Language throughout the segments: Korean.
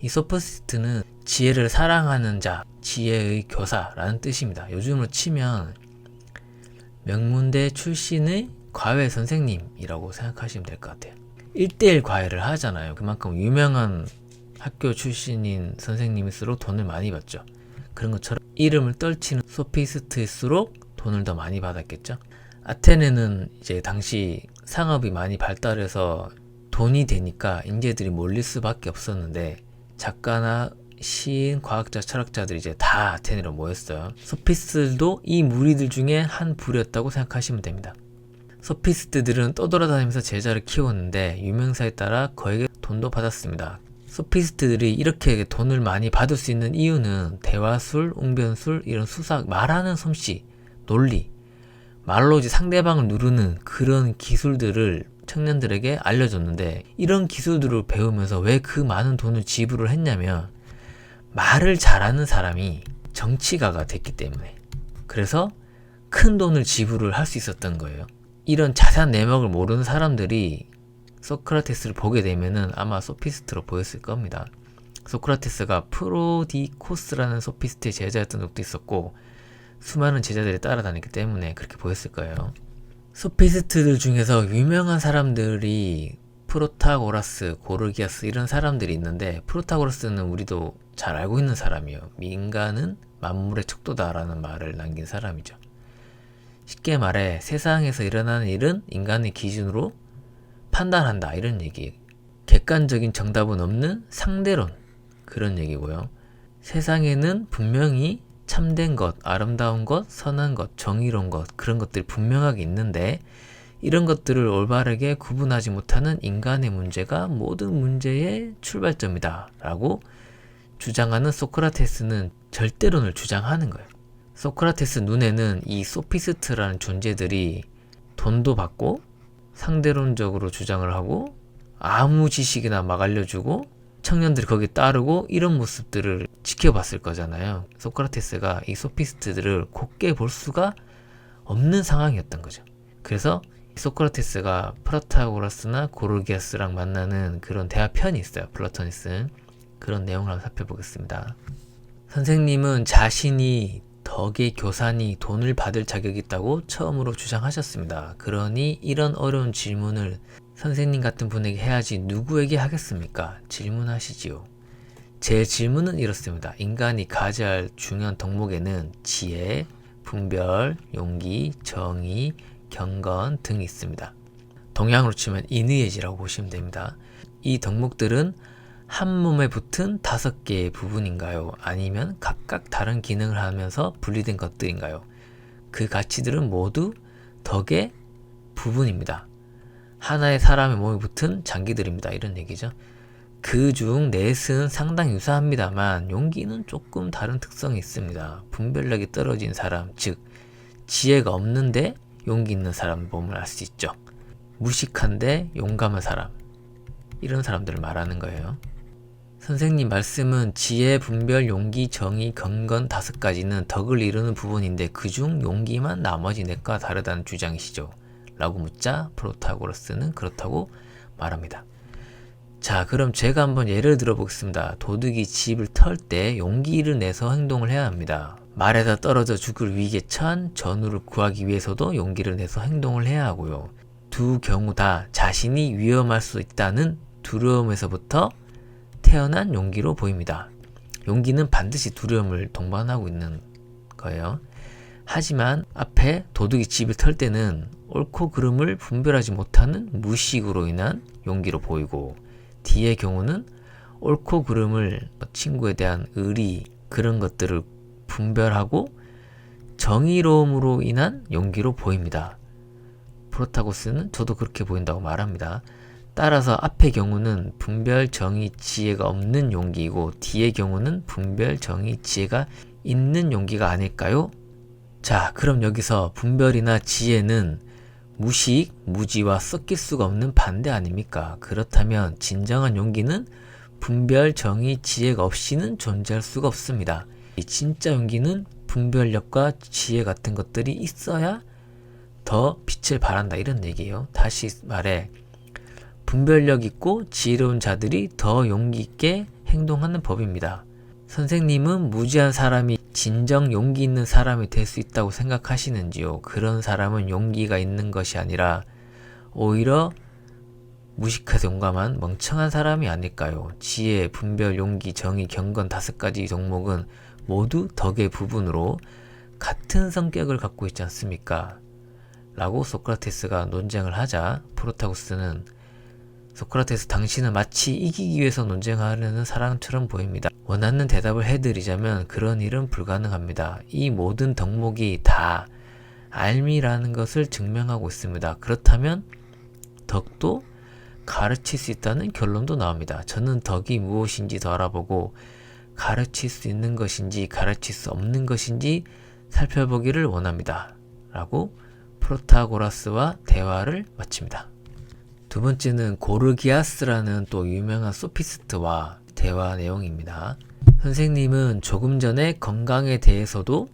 이 소피스트는 지혜를 사랑하는 자, 지혜의 교사라는 뜻입니다. 요즘으로 치면 명문대 출신의 과외 선생님이라고 생각하시면 될 것 같아요. 1대1 과외를 하잖아요. 그만큼 유명한 학교 출신인 선생님일수록 돈을 많이 받죠. 그런 것처럼 이름을 떨치는 소피스트일수록 돈을 더 많이 받았겠죠. 아테네는 이제 당시 상업이 많이 발달해서 돈이 되니까 인재들이 몰릴 수밖에 없었는데 작가나 시인, 과학자, 철학자들이 이제 다 아테네로 모였어요. 소피스들도 이 무리들 중에 한 부류였다고 생각하시면 됩니다. 소피스트들은 떠돌아다니면서 제자를 키웠는데 유명사에 따라 거액의 돈도 받았습니다. 소피스트들이 이렇게 돈을 많이 받을 수 있는 이유는 대화술, 웅변술, 이런 수사, 말하는 솜씨, 논리, 말로 이제 상대방을 누르는 그런 기술들을 청년들에게 알려줬는데 이런 기술들을 배우면서 왜 그 많은 돈을 지불을 했냐면 말을 잘하는 사람이 정치가가 됐기 때문에 그래서 큰 돈을 지불을 할 수 있었던 거예요. 이런 자세한 내막을 모르는 사람들이 소크라테스를 보게 되면은 아마 소피스트로 보였을 겁니다. 소크라테스가 프로디코스라는 소피스트의 제자였던 적도 있었고 수많은 제자들이 따라다녔기 때문에 그렇게 보였을 거예요. 소피스트들 중에서 유명한 사람들이 프로타고라스, 고르기아스 이런 사람들이 있는데 프로타고라스는 우리도 잘 알고 있는 사람이에요. 인간은 만물의 척도다라는 말을 남긴 사람이죠. 쉽게 말해 세상에서 일어나는 일은 인간의 기준으로 판단한다 이런 얘기. 객관적인 정답은 없는 상대론 그런 얘기고요. 세상에는 분명히 참된 것, 아름다운 것, 선한 것, 정의로운 것 그런 것들이 분명하게 있는데 이런 것들을 올바르게 구분하지 못하는 인간의 문제가 모든 문제의 출발점이다 라고 주장하는 소크라테스는 절대론을 주장하는 거예요. 소크라테스 눈에는 이 소피스트라는 존재들이 돈도 받고 상대론적으로 주장을 하고 아무 지식이나 막 알려주고 청년들이 거기 따르고 이런 모습들을 지켜봤을 거잖아요. 소크라테스가 이 소피스트들을 곱게 볼 수가 없는 상황이었던 거죠. 그래서 소크라테스가 프라타고라스나 고르기아스랑 만나는 그런 대화편이 있어요. 플라토니스. 그런 내용을 한번 살펴보겠습니다. 선생님은 자신이 덕의 교사니 돈을 받을 자격이 있다고 처음으로 주장하셨습니다. 그러니 이런 어려운 질문을 선생님 같은 분에게 해야지 누구에게 하겠습니까? 질문하시지요. 제 질문은 이렇습니다. 인간이 가져야 할 중요한 덕목에는 지혜, 분별, 용기, 정의, 경건 등이 있습니다. 동양으로 치면 인의예지라고 보시면 됩니다. 이 덕목들은 한 몸에 붙은 다섯 개의 부분인가요? 아니면 각각 다른 기능을 하면서 분리된 것들인가요? 그 가치들은 모두 덕의 부분입니다. 하나의 사람의 몸에 붙은 장기들입니다. 이런 얘기죠. 그 중 넷은 상당히 유사합니다만 용기는 조금 다른 특성이 있습니다. 분별력이 떨어진 사람, 즉 지혜가 없는데 용기 있는 사람 보면 알수 있죠. 무식한데 용감한 사람. 이런 사람들을 말하는 거예요. 선생님 말씀은 지혜, 분별, 용기, 정의, 경건 다섯 가지는 덕을 이루는 부분인데 그중 용기만 나머지 넷과 다르다는 주장이시죠. 라고 묻자 프로타고라스는 그렇다고 말합니다. 자, 그럼 제가 한번 예를 들어 보겠습니다. 도둑이 집을 털 때 용기를 내서 행동을 해야 합니다. 말에서 떨어져 죽을 위기에 처한 전우를 구하기 위해서도 용기를 내서 행동을 해야 하고요. 두 경우 다 자신이 위험할 수 있다는 두려움에서부터 태어난 용기로 보입니다. 용기는 반드시 두려움을 동반하고 있는 거예요. 하지만 앞에 도둑이 집을 털 때는 옳고 그름을 분별하지 못하는 무식으로 인한 용기로 보이고 뒤의 경우는 옳고 그름을 친구에 대한 의리 그런 것들을 분별하고 정의로움으로 인한 용기로 보입니다. 프로타고스는 저도 그렇게 보인다고 말합니다. 따라서 앞의 경우는 분별, 정의, 지혜가 없는 용기이고 뒤의 경우는 분별, 정의, 지혜가 있는 용기가 아닐까요? 자, 그럼 여기서 분별이나 지혜는 무식, 무지와 섞일 수가 없는 반대 아닙니까? 그렇다면 진정한 용기는 분별, 정의, 지혜가 없이는 존재할 수가 없습니다. 이 진짜 용기는 분별력과 지혜 같은 것들이 있어야 더 빛을 발한다 이런 얘기예요. 다시 말해 분별력 있고 지혜로운 자들이 더 용기 있게 행동하는 법입니다. 선생님은 무지한 사람이 진정 용기 있는 사람이 될 수 있다고 생각하시는지요? 그런 사람은 용기가 있는 것이 아니라 오히려 무식해서 용감한 멍청한 사람이 아닐까요? 지혜, 분별, 용기, 정의, 경건 다섯 가지 종목은 모두 덕의 부분으로 같은 성격을 갖고 있지 않습니까? 라고 소크라테스가 논쟁을 하자 프로타고스는 소크라테스 당신은 마치 이기기 위해서 논쟁하려는 사람처럼 보입니다. 원하는 대답을 해드리자면 그런 일은 불가능합니다. 이 모든 덕목이 다 알미라는 것을 증명하고 있습니다. 그렇다면 덕도 가르칠 수 있다는 결론도 나옵니다. 저는 덕이 무엇인지 더 알아보고 가르칠 수 있는 것인지 가르칠 수 없는 것인지 살펴보기를 원합니다. 라고 프로타고라스와 대화를 마칩니다. 두 번째는 고르기아스라는 또 유명한 소피스트와 대화 내용입니다. 선생님은 조금 전에 건강에 대해서도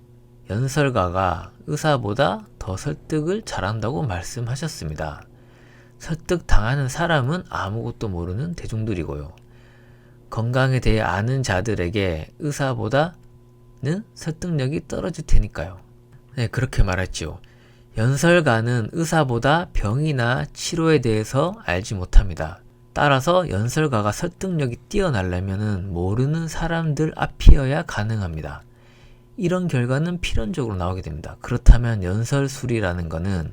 연설가가 의사보다 더 설득을 잘한다고 말씀하셨습니다. 설득 당하는 사람은 아무것도 모르는 대중들이고요. 건강에 대해 아는 자들에게 의사보다는 설득력이 떨어질 테니까요. 네, 그렇게 말했죠. 연설가는 의사보다 병이나 치료에 대해서 알지 못합니다. 따라서 연설가가 설득력이 뛰어나려면 모르는 사람들 앞이어야 가능합니다. 이런 결과는 필연적으로 나오게 됩니다. 그렇다면 연설술이라는 것은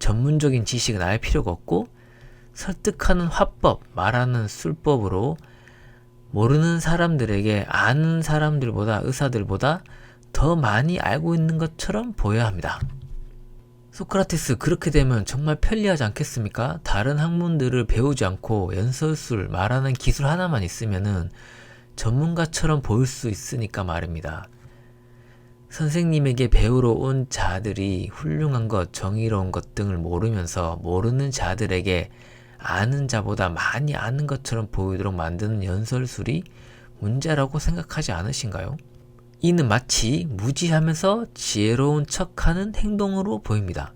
전문적인 지식은 알 필요가 없고 설득하는 화법, 말하는 술법으로 모르는 사람들에게 아는 사람들보다 의사들보다 더 많이 알고 있는 것처럼 보여야 합니다. 소크라테스 그렇게 되면 정말 편리하지 않겠습니까? 다른 학문들을 배우지 않고 연설술 말하는 기술 하나만 있으면은 전문가처럼 보일 수 있으니까 말입니다. 선생님에게 배우러 온 자들이 훌륭한 것, 정의로운 것 등을 모르면서 모르는 자들에게 아는 자보다 많이 아는 것처럼 보이도록 만드는 연설술이 문제라고 생각하지 않으신가요? 이는 마치 무지하면서 지혜로운 척하는 행동으로 보입니다.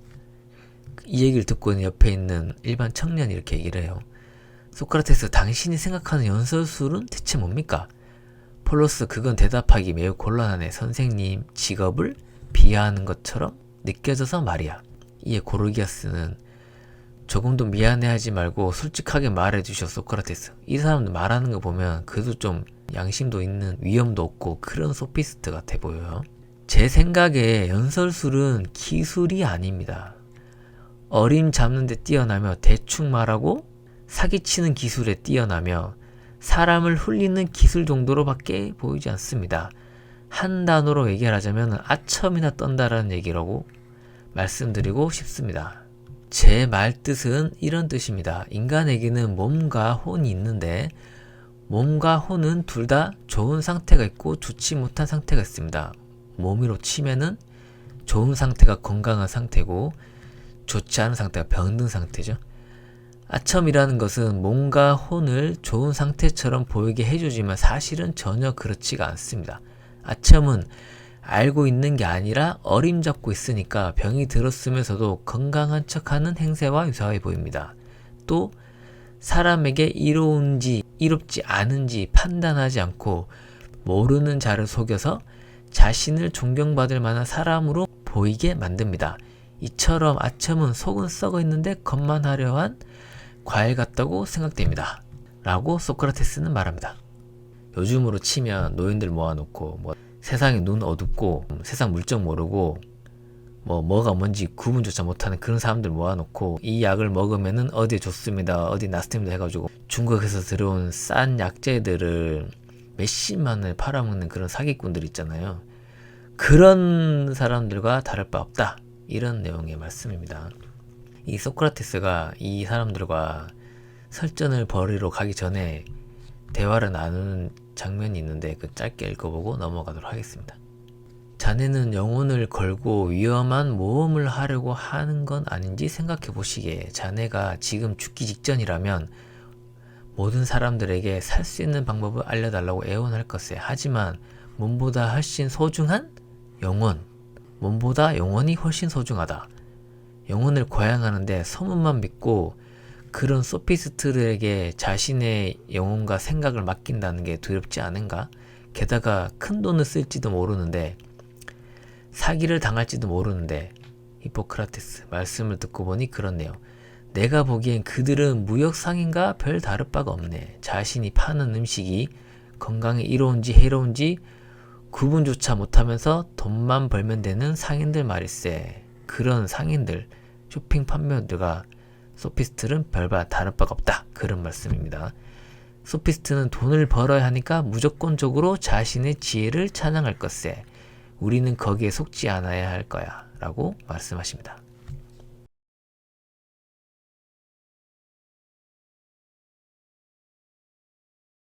이 얘기를 듣고 옆에 있는 일반 청년이 이렇게 얘기를 해요. 소크라테스, 당신이 생각하는 연설술은 대체 뭡니까? 폴로스, 그건 대답하기 매우 곤란하네. 선생님 직업을 비하하는 것처럼 느껴져서 말이야. 이에 고르기아스는 조금도 미안해하지 말고 솔직하게 말해주셔 소크라테스. 이 사람들 말하는 거 보면 그래도 좀 양심도 있는 위험도 없고 그런 소피스트 같아 보여요. 제 생각에 연설술은 기술이 아닙니다. 어림 잡는데 뛰어나며 대충 말하고 사기치는 기술에 뛰어나며 사람을 훌리는 기술 정도로밖에 보이지 않습니다. 한 단어로 얘기하자면 아첨이나 떤다라는 얘기라고 말씀드리고 싶습니다. 제 말 뜻은 이런 뜻입니다. 인간에게는 몸과 혼이 있는데 몸과 혼은 둘 다 좋은 상태가 있고 좋지 못한 상태가 있습니다. 몸으로 치면은 좋은 상태가 건강한 상태고 좋지 않은 상태가 병든 상태죠. 아첨이라는 것은 몸과 혼을 좋은 상태처럼 보이게 해주지만 사실은 전혀 그렇지가 않습니다. 아첨은 알고 있는 게 아니라 어림잡고 있으니까 병이 들었으면서도 건강한 척하는 행세와 유사해 보입니다. 또 사람에게 이로운지 이롭지 않은지 판단하지 않고 모르는 자를 속여서 자신을 존경받을 만한 사람으로 보이게 만듭니다. 이처럼 아첨은 속은 썩어 있는데 겉만 화려한 과일 같다고 생각됩니다. 라고 소크라테스는 말합니다. 요즘으로 치면 노인들 모아놓고 뭐 세상에 눈 어둡고 세상 물정 모르고 뭐 뭐가 뭔지 구분조차 못하는 그런 사람들 모아놓고 이 약을 먹으면은 어디에 좋습니다 어디 나스입니다 해가지고 중국에서 들어온 싼 약재들을 몇십만 원에 팔아먹는 그런 사기꾼들 있잖아요. 그런 사람들과 다를 바 없다. 이런 내용의 말씀입니다. 이 소크라테스가 이 사람들과 설전을 벌이러 가기 전에 대화를 나누는 장면이 있는데 그 짧게 읽어보고 넘어가도록 하겠습니다. 자네는 영혼을 걸고 위험한 모험을 하려고 하는 건 아닌지 생각해 보시기에 자네가 지금 죽기 직전이라면 모든 사람들에게 살 수 있는 방법을 알려달라고 애원할 것에 하지만 몸보다 훨씬 소중한 영혼 몸보다 영혼이 훨씬 소중하다 영혼을 고양하는데 소문만 믿고 그런 소피스트들에게 자신의 영혼과 생각을 맡긴다는 게 두렵지 않은가? 게다가 큰 돈을 쓸지도 모르는데 사기를 당할지도 모르는데 히포크라테스 말씀을 듣고 보니 그렇네요. 내가 보기엔 그들은 무역 상인과 별 다를 바가 없네. 자신이 파는 음식이 건강에 이로운지 해로운지 구분조차 못하면서 돈만 벌면 되는 상인들 말일세. 그런 상인들, 쇼핑 판매원들과 소피스트는 별바 다를 바가 없다. 그런 말씀입니다. 소피스트는 돈을 벌어야 하니까 무조건적으로 자신의 지혜를 찬양할 것세. 우리는 거기에 속지 않아야 할 거야. 라고 말씀하십니다.